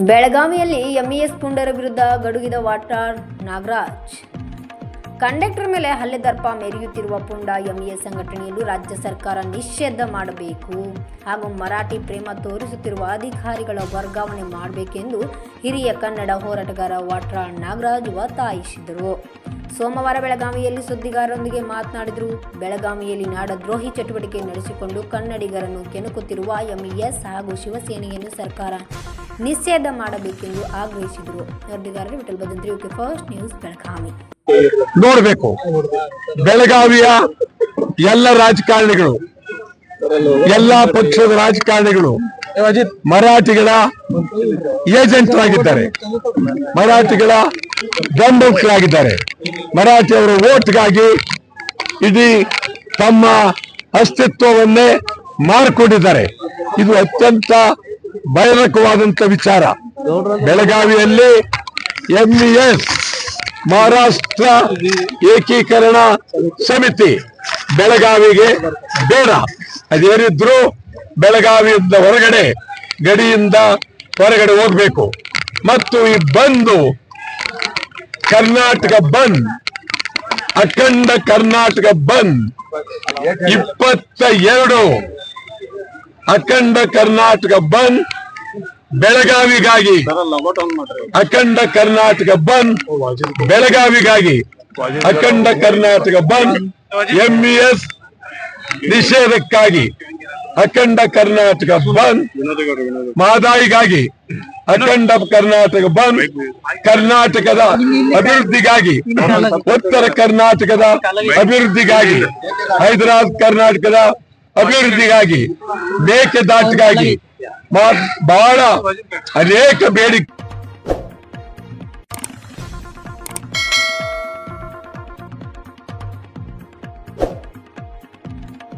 ಬೆಳಗಾವಿಯಲ್ಲಿ ಎಂಇಎಸ್ ಪುಂಡರ ವಿರುದ್ಧ ಗಡುಗಿದ ವಾಟಾಳ್ ನಾಗರಾಜ್. ಕಂಡಕ್ಟರ್ ಮೇಲೆ ಹಲ್ಲೆ ದರ್ಪ ಮೆರೆಯುತ್ತಿರುವ ಪುಂಡ ಎಂಇಎಸ್ ಸಂಘಟನೆಯನ್ನು ರಾಜ್ಯ ಸರ್ಕಾರ ನಿಷೇಧ ಮಾಡಬೇಕು ಹಾಗೂ ಮರಾಠಿ ಪ್ರೇಮ ತೋರಿಸುತ್ತಿರುವ ಅಧಿಕಾರಿಗಳ ವರ್ಗಾವಣೆ ಮಾಡಬೇಕೆಂದು ಹಿರಿಯ ಕನ್ನಡ ಹೋರಾಟಗಾರ ವಾಟ್ರಾಳ್ ನಾಗರಾಜ್ ಒತ್ತಾಯಿಸಿದರು. ಸೋಮವಾರ ಬೆಳಗಾವಿಯಲ್ಲಿ ಸುದ್ದಿಗಾರರೊಂದಿಗೆ ಮಾತನಾಡಿದರು. ಬೆಳಗಾವಿಯಲ್ಲಿ ನಾಡದ್ರೋಹಿ ಚಟುವಟಿಕೆ ನಡೆಸಿಕೊಂಡು ಕನ್ನಡಿಗರನ್ನು ಕೆಣಕುತ್ತಿರುವ ಎಂಇಎಸ್ ಹಾಗೂ ಶಿವಸೇನೆಯನ್ನು ಸರ್ಕಾರ ನಿಷೇಧ ಮಾಡಬೇಕೆಂದು ಆಗ್ರಹಿಸಿದರು. ವರದಿಗಾರರು Vittal Bhadri UK first news Belagavi. ನೋಡಬೇಕು. ಬೆಳಗಾವಿಯ ಎಲ್ಲ ರಾಜಕಾರಣಿಗಳು, ಎಲ್ಲ ಪಕ್ಷದ ರಾಜಕಾರಣಿಗಳು ಮರಾಠಿಗಳ ಏಜೆಂಟ್ ಆಗಿದ್ದಾರೆ ಮರಾಠಿಗಳ ಬೆಂಬಲಿತರಾಗಿದ್ದಾರೆ ಮರಾಠಿಯವರ ಓಟ್ಗಾಗಿ ಇಡೀ ತಮ್ಮ ಅಸ್ತಿತ್ವವನ್ನೇ ಮಾರ್ಕೊಂಡಿದ್ದಾರೆ. ಇದು ಅತ್ಯಂತ ಭಯಾನಕವಾದಂತ ವಿಚಾರ. ಬೆಳಗಾವಿಯಲ್ಲಿ ಎಂಇಎಸ್ ಮಹಾರಾಷ್ಟ್ರ ಏಕೀಕರಣ ಸಮಿತಿ. ಬೆಳಗಾವಿಗೆ ಬೇಡ. ಅದೇನಿದ್ರು ಬೆಳಗಾವಿಯಿಂದ ಹೊರಗಡೆ, ಗಡಿಯಿಂದ ಹೊರಗಡೆ ಹೋಗ್ಬೇಕು. ಮತ್ತು ಈ ಬಂದು ಕರ್ನಾಟಕ ಬಂದ್, ಅಖಂಡ ಕರ್ನಾಟಕ ಬಂದ್, ಇಪ್ಪತ್ತ ಎರಡು ಅಖಂಡ ಕರ್ನಾಟಕ ಬಂದ್ ಬೆಳಗಾವಿಗಾಗಿ ಅಖಂಡ ಕರ್ನಾಟಕ ಬಂದ್. ಬೆಳಗಾವಿಗಾಗಿ ಅಖಂಡ ಕರ್ನಾಟಕ ಬಂದ್. ಎಂಇಎಸ್ ನಿಷೇಧಕ್ಕಾಗಿ ಅಖಂಡ ಕರ್ನಾಟಕ ಬಂದ್. ಮಾದಾಯಿಗಾಗಿ ಅಖಂಡ ಕರ್ನಾಟಕ ಬಂದ್. ಕರ್ನಾಟಕದ ಅಭಿವೃದ್ಧಿಗಾಗಿ ಉತ್ತರ ಕರ್ನಾಟಕದ ಅಭಿವೃದ್ಧಿಗಾಗಿ ಹೈದರಾಬಾದ್ ಕರ್ನಾಟಕದ ಅಭಿವೃದ್ಧಿಗಾಗಿ ಮೇಕೆದಾಟಿಗಾಗಿ ಮಾ- ಬಹಳ ಅನೇಕ ಬೇಡಿಕೆ